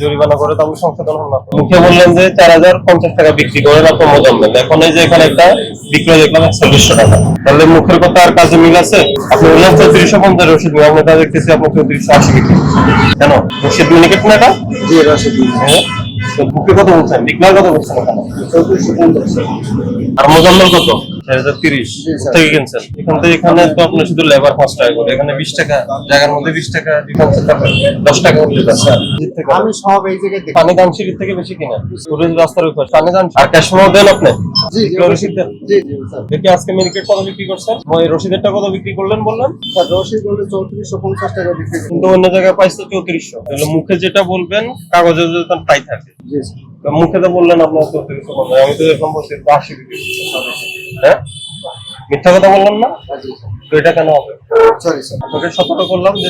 জরিমানা করে। তো সংশোধন না। মুখে বললেন যে চার হাজার পঞ্চাশ টাকা বিক্রি করেন আপনার মজা নেন এখন এই যে এখানে একটা বিক্রয় দেখলাম একচল্লিশশো টাকা। তাহলে মুখের কথা আর কাজে মিল আছে? আপনি বললেন চৌত্রিশশো পঞ্চাশ রসিদ আমরা তা দেখতেছি আপনার চৌত্রিশশো আশি বিক্রি। কেন? রসিদ মিনিকেট না জি রসিদ হ্যাঁ। তো বুকে কত বলছেন? বিক্রয় কত বলছেন আর মোজাম্মেল কত? চার হাজার তিরিশ থেকে কিনছেন। এখান থেকে এখানে তো আপনার শুধু লেবার পাঁচ টাকা করে এখানে বিশ টাকা জায়গার মধ্যে বিশ টাকা দশ টাকা আমি সব এই জায়গায় দেখি। পানি দাম সিঁড়ির থেকে বেশি কিনা রাস্তার উপর। পানি দাম আর ক্যাশ দেন আপনি? দেখি আজকে মিনিকেট কত বিক্রি করছেন? ওই রসিদেরটা কত বিক্রি করলেন বললেন? রসিদ চৌত্রিশশো পঞ্চাশ টাকা বিক্রি কিন্তু অন্য জায়গায় পাইছে চৌত্রিশশো। মুখে যেটা বলবেন কাগজে তাই থাকে। মুখে তো বললেন আপনার চৌত্রিশশো আমি তো এরকম বলছি আশি বিক্রি। হ্যাঁ? মিথ্যা কথা বললাম না? তো এটা কেন হবে? সরি স্যার আপনাকে সতর্ক করলাম যে